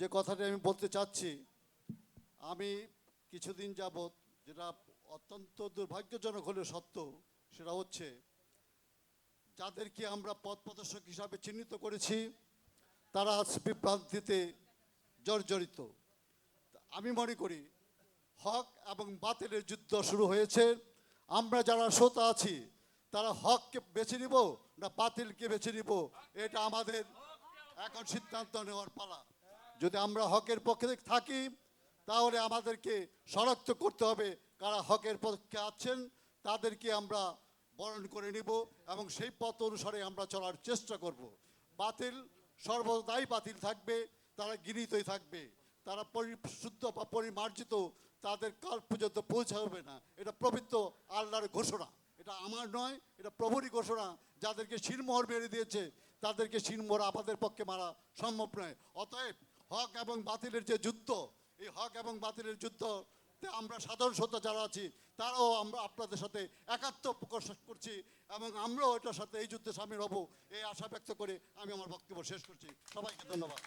যে কথাটি আমি বলতে চাচ্ছি, আমি কিছুদিন যাবৎ, যেটা অত্যন্ত দুর্ভাগ্যজনক হলে সত্য, সেটা হচ্ছে, যাদেরকে আমরা পথ প্রদর্শক হিসাবে চিহ্নিত করেছি, তারা আজ বিভ্রান্তিতে জর্জরিত। আমি মনে করি, হক এবং বাতিলের যুদ্ধ শুরু হয়েছে। আমরা যারা শ্রোতা আছি, তারা হককে বেছে নিব না বাতিলকে বেছে নিব? এটা আমাদের এখন সিদ্ধান্ত নেওয়ার পালা। যদি আমরা হকের পক্ষে থাকি, তাহলে আমাদেরকে শনাক্ত করতে হবে কারা হকের পক্ষে আছেন, তাদেরকে আমরা বরণ করে নিব এবং সেই পথ অনুসারে আমরা চলার চেষ্টা করব। বাতিল, সর্বদাই বাতিল থাকবে, তারা গৃহীতই থাকবে, তারা পরিশুদ্ধ বা পরিমার্জিত তাদের কাল পর্যন্ত পৌঁছাবে না। এটা পবিত্র আল্লাহর ঘোষণা। এটা আমার নয়, এটা প্রভুরই ঘোষণা। যাদেরকে শিরমোহর মেরে দিয়েছে, তাদেরকে শিরমোহর আমাদের পক্ষে মারা সম্ভব নয়। অতএব হক এবং বাতিলের যে যুদ্ধ, এই হক এবং বাতিলের যুদ্ধ আমরা সাধারণ সত্তা যারা আছি, তারাও আমরা আপনাদের সাথে একাত্ম প্রকাশ করছি এবং আমরাও এটার সাথে এই যুদ্ধে সামিল হব, এই আশা ব্যক্ত করে আমি আমার বক্তব্য শেষ করছি। সবাইকে ধন্যবাদ।